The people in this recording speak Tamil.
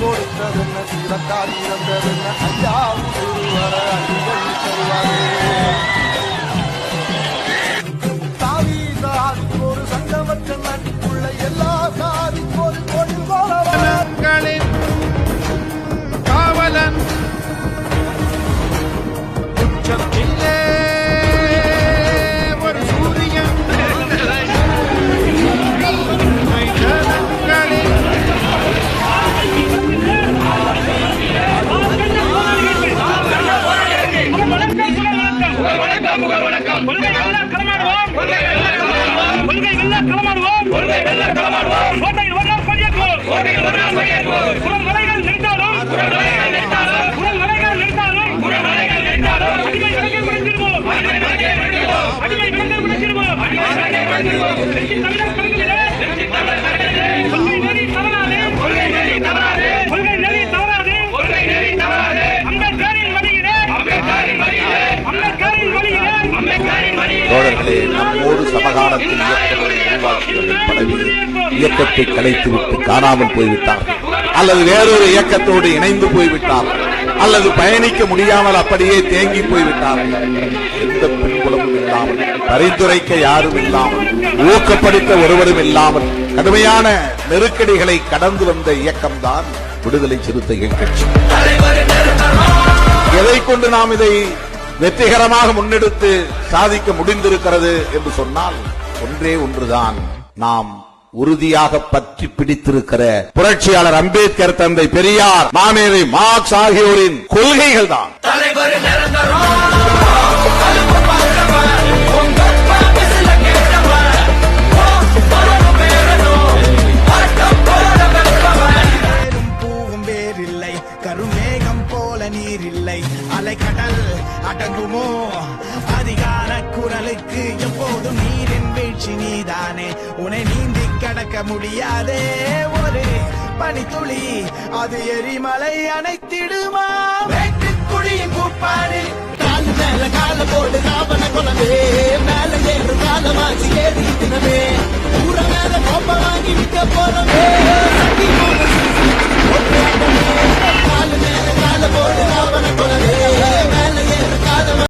கொடுத்ததென்ன? சீரத்தால் இறந்ததென்ன? ஐயா உருவர அடிகள் தருவாரே. ஒரு சங்கமற்ற நாட்டுக்குள்ள எல்லா கோட்டையில் வரலாறு பணியாற்றுவோம் குரல் வலைகள் நிறுத்தாலும் குரல் வலைகள் நிறுத்தாலும் அடிமை விலங்கை முடிச்சிருவோம் அடிமை விலங்கை முடிச்சிருவோம் தமிழர் கணக்கிலே கொள்கை நெறி தவறாது கொள்கை நெறி தவறாது அம்பேத்கரின் வழியிலே அம்பேத்கரின் வழியிலே தோழர்களே நம்மோடு காலத்தில் இயக்கங்களை உருவாக்கியவர்கள் இயக்கத்தை கலைத்துவிட்டு காணாமல் போய்விட்டார்கள். அல்லது வேறொரு இயக்கத்தோடு இணைந்து போய்விட்டார்கள். அல்லது பயணிக்க முடியாமல் அப்படியே தேங்கி போய்விட்டார்கள். எந்த பின்புலமும் இல்லாமல் பரிந்துரைக்க யாரும் இல்லாமல் ஊக்கப்படுத்த ஒருவரும் இல்லாமல் கடுமையான நெருக்கடிகளை கடந்து வந்த இயக்கம்தான் விடுதலை சிறுத்தைகள் கட்சி. எதை கொண்டு நாம் இதை வெற்றிகரமாக முன்னெடுத்து சாதிக்க முடிந்திருக்கிறது என்று சொன்னால் ஒன்றே ஒன்றுதான். நாம் உறுதியாக பற்றி பிடித்திருக்கிற புரட்சியாளர் அம்பேத்கர் தந்தை பெரியார் மாமேதை மார்க்ஸ் ஆகியோரின் கொள்கைகள் தான் தலைவர் மேகம் போல நீரில்லை. அலைக்கடல் அடங்குமோ? அதிகார குரலுக்கு எப்போதும் நீரின் வீழ்ச்சி நீதானே. உன்னை நீந்தி கடக்க முடியாதே. ஒரு பனித்துளி அது எரிமலை அணைத்திடுமா? வேட்டுக்குழியின் கூப்பாடு காலு மேல கால போட்டு காவன கொலவே மேல ஏறு காலமாச்சு ஏறி தினமே. ஊர மேல கோப்ப வாங்கி விற்க போறவே